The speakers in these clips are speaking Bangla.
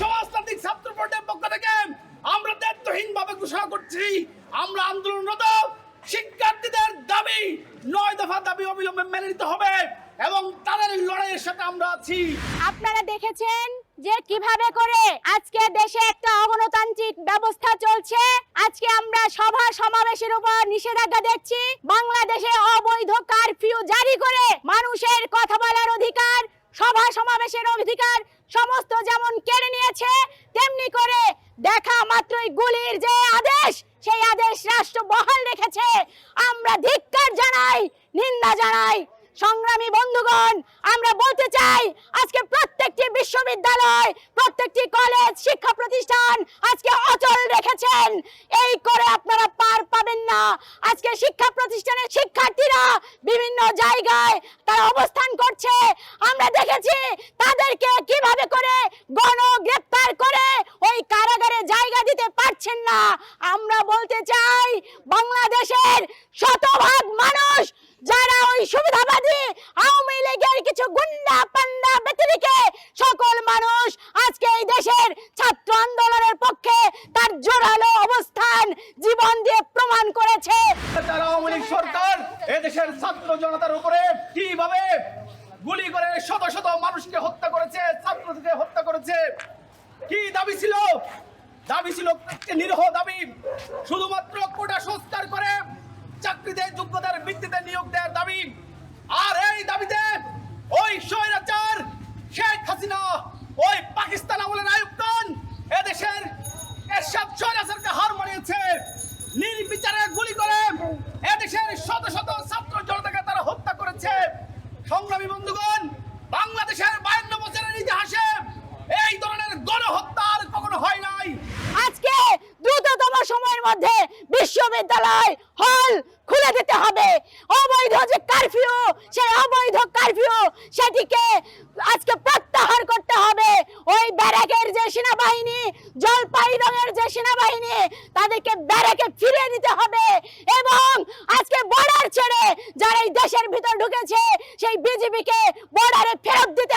সমাজতান্ত্রিক ছাত্র ফ্রন্টের পক্ষ থেকে আমরা দায়িত্বহীন ভাবে ঘোষণা করছি, আমরা আন্দোলনরত শিক্ষার্থীদের দাবি নয় দফা দাবি অবিলম্বে মেনে নিতে হবে। এবং তাদের লড়াইয়ের সাথে আমরা আছি। আপনারা দেখেছেন যে কীভাবে করে আজকে দেশে একটা অগণতান্ত্রিক ব্যবস্থা চলছে? আজকে আমরা সভা সমাবেশের উপর নিষেধাজ্ঞা দেখছি। বাংলাদেশে অবৈধ কারফিউ জারি করে মানুষের কথা বলার অধিকার, সভা সমাবেশের অধিকার, সমস্ত যেমন কেড়ে নিয়েছে, তেমনি করে দেখা মাত্রই গুলির যে আদেশ, সেই আদেশ রাষ্ট্র বহাল রেখেছে। আমরা ধিক্কার জানাই, নিন্দা জানাই সংগ্রামী বন্ধুগণ, আমরা বলতে চাই, আজকে প্রত্যেকটি বিশ্ববিদ্যালয়, প্রত্যেকটি কলেজ, শিক্ষা প্রতিষ্ঠান আজকে অচল রেখেছেন। এই করে আপনারা পার পাবেন না। আজকে শিক্ষা প্রতিষ্ঠানের শিক্ষার্থীরা বিভিন্ন জায়গায় তারা অবস্থান করছে। আমরা দেখেছি, তাদেরকে কীভাবে করে গণ গ্রেপ্তার করে ওই কারাগারে জায়গা দিতে পারছেন না। আমরা বলতে চাই, বাংলাদেশের শতভাগ মানুষ ওই সুবিধাবাদী আওয়ামী লীগের কিছু গুন্ডা পান্ডা ব্যতিরিকে সকল মানুষ আজকে এই দেশের ছাত্র আন্দোলনের পক্ষে তার জোরালো অবস্থান, জীবন দিয়ে প্রমাণ করেছে। আওয়ামী লীগ সরকার এদেশের ছাত্র জনতার উপরে কীভাবে গুলি করে শত শত মানুষকে হত্যা করেছে ছাত্রকে হত্যা করেছে? কি দাবি ছিল? দাবি ছিল নিরহ দাবি। শুধুমাত্র কোটা সংস্কার করে চাকরিতে যোগ্যতার ভিত্তিতে নিয়োগ দেওয়ার দাবি আর এই দাবিতে ওই স্বৈরাচার শেখ হাসিনা ওই পাকিস্তান আমলের আয়ুব খান এদেশের এরশাদ স্বৈরাচারকে হার মানিয়েছে নির্বিচারে গুলি করে এদেশের শত শত ছাত্র জনতাকে তারা হত্যা করেছে সংগ্রামী বন্ধুগণ বাংলাদেশের বায়ান্ন বছরের ইতিহাসে এই ধরনের গণহত্যা আর কখনো হয় নাই আজকে দ্রুততম সময়ের মধ্যে বিশ্ববিদ্যালয় হল খুলে দিতে হবে। অবৈধ যে কারফিউ সেই অবৈধ কারফিউ সেটিকে আজকে প্রত্যাহার করতে হবে। ওই ব্যারাকের যে সেনাবাহিনী, জলপাই রঙের যে সেনাবাহিনী, তাদেরকে ব্যারাকে ফিরে দিতে হবে। এবং আজকে বর্ডার ছেড়ে যারা এই দেশের ভিতর ঢুকেছে, সেই বিজেপিকে বর্ডারে ফেরত দিতে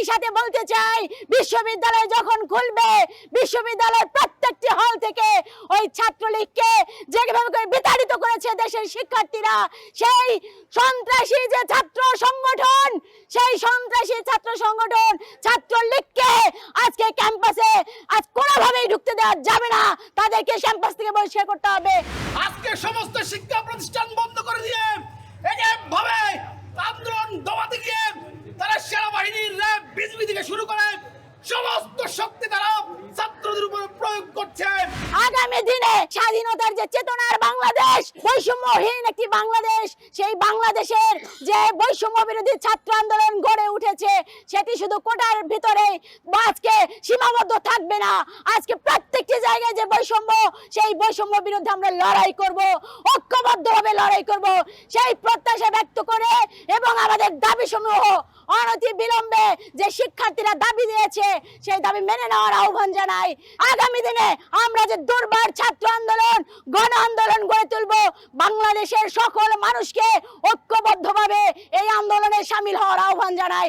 একই সাথে বলতে চাই, বিশ্ববিদ্যালয় যখন খুলবে, বিশ্ববিদ্যালয়ের প্রত্যেকটি হল থেকে ওই ছাত্রলীগকে যেভাবে করে বিতাড়িত করেছে দেশের শিক্ষার্থীরা, সেই সন্ত্রাসী যে ছাত্র সংগঠন, সেই সন্ত্রাসী ছাত্র সংগঠন ছাত্রলীগকে আজকে ক্যাম্পাসে আজ কোনোভাবেই ঢুকতে দেওয়া যাবে না। তাদেরকে ক্যাম্পাস থেকে বহিষ্কার করতে হবে। আজকে সমস্ত শিক্ষা প্রতিষ্ঠান বন্ধ করে দিয়ে ভাবে আন্দোলন দমাতে গিয়ে দিনে স্বাধীনতার যে চেতনার বাংলাদেশ, বৈষম্যহীন একটি বাংলাদেশ, সেই বাংলাদেশের যে বৈষম্য বিরোধী ছাত্র আন্দোলন গড়ে উঠেছে, সেটি শুধু কোটার ভিতরে আজকে সীমাবদ্ধ থাকবে না। আজকে প্রত্যেকটি জায়গায় যে বৈষম্য, সেই বৈষম্য বিরুদ্ধে আমরা লড়াই করব, ঐক্যবদ্ধভাবে লড়াই করব। সেই প্রত্যাশা ব্যক্ত করে এবং আমাদের দাবি সমূহ অনতি বিলম্বে যে শিক্ষার্থীরা দাবি দিয়েছে, সেই দাবি মেনে নেওয়ার আহ্বান জানাই। আগামী দিনে আমরা যে দুর্বার ছাত্র আন্দোলন, গণ আন্দোলন গড়ে তুলব, বাংলাদেশের সকল মানুষকে ঐক্যবদ্ধভাবে এই আন্দোলনে সামিল হওয়ার আহ্বান জানাই।